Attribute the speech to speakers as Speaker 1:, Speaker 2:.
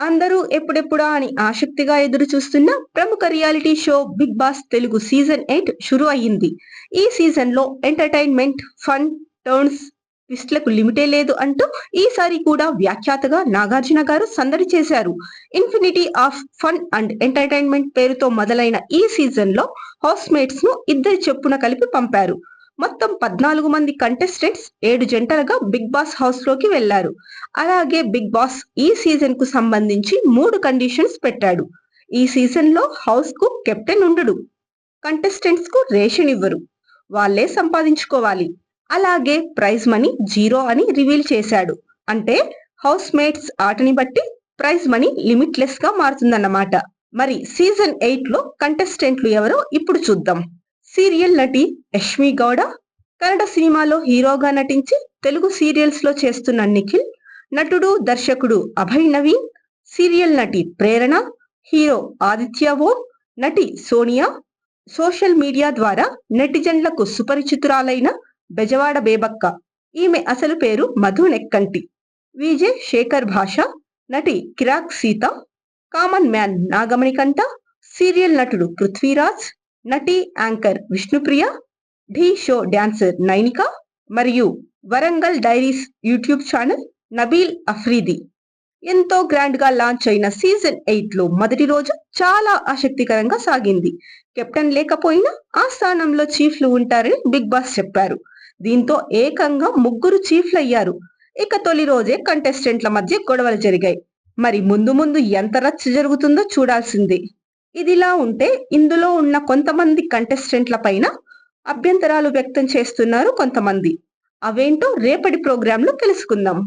Speaker 1: అందరూ ఎప్పుడెప్పుడా అని ఆసక్తిగా ఎదురు చూస్తున్న ప్రముఖ reality show Big Boss Telugu season eight షురు అయ్యింది. ఈ సీజన్లో ఎంటర్టైన్మెంట్ ఫన్ టర్న్స్ ట్విస్ట్లకు లిమిటే లేదు అంటూ ఈసారి కూడా వ్యాఖ్యాతగా నాగార్జున గారు సందడి చేశారు. Infinity of fun and entertainment పేరుతో మొదలైన ఈ సీజన్లో హౌస్ మేట్స్ను ఇద్దరి చెప్పున కలిపి పంపారు. మొత్తం పద్నాలుగు మంది కంటెస్టెంట్స్ ఏడు జంటలుగా బిగ్ బాస్ హౌస్లోకి వెళ్ళారు. అలాగే బిగ్ బాస్ ఈ సీజన్కు సంబంధించి మూడు కండిషన్స్ పెట్టాడు. ఈ సీజన్లో హౌస్కు కెప్టెన్ ఉండడు. కంటెస్టెంట్స్కు రేషన్ ఇవ్వరు. వాళ్ళే సంపాదించుకోవాలి. అలాగే ప్రైజ్ మనీ జీరో అని రివీల్ చేశాడు. అంటే హౌస్ మేట్స్ ఆటని బట్టి ప్రైజ్ మనీ లిమిట్లెస్గా మారుతుందన్నమాట. మరి సీజన్ ఎయిట్లో కంటెస్టెంట్లు ఎవరో ఇప్పుడు చూద్దాం. సీరియల్ నటి యష్మి గౌడ కన్నడ సినిమాలో హీరోగా నటించి తెలుగు సీరియల్స్లో చేస్తున్న నిఖిల్ నటుడు దర్శకుడు అభయ్ నవీన్ సీరియల్ నటి ప్రేరణ హీరో ఆదిత్య ఓం నటి సోనియా సోషల్ మీడియా ద్వారా నెటిజన్లకు సుపరిచితురాలైన బెజవాడ బేబక్క. ఈమె అసలు పేరు మధు నెక్కంటి. విజే శేఖర్ భాష నటి Kirrak Seetha common man Nagamanikanta serial నటుడు పృథ్వీరాజ్ నటి యాంకర్ విష్ణుప్రియ ఢీ షో డాన్సర్ నైనిక మరియు Warangal diaries YouTube channel Nabeel Afridi. ఎంతో గ్రాండ్గా లాంచ్ అయిన సీజన్ ఎయిట్లో మొదటి రోజు చాలా ఆసక్తికరంగా సాగింది. కెప్టెన్ లేకపోయినా ఆ స్థానంలో చీఫ్లు ఉంటారని బిగ్ బాస్ చెప్పారు. దీంతో ఏకంగా ముగ్గురు చీఫ్లు అయ్యారు ఇక తొలి రోజే కంటెస్టెంట్ల మధ్య గొడవలు జరిగాయి. మరి ముందు ముందు ఎంత రచ్చ జరుగుతుందో చూడాల్సిందే. ఇదిలా ఉంటే ఇందులో ఉన్న కొంతమంది కంటెస్టెంట్ల పైన అభ్యంతరాలు వ్యక్తం చేస్తున్నారు కొంతమంది. అవేంటో రేపటి ప్రోగ్రాంలో తెలుసుకుందాం.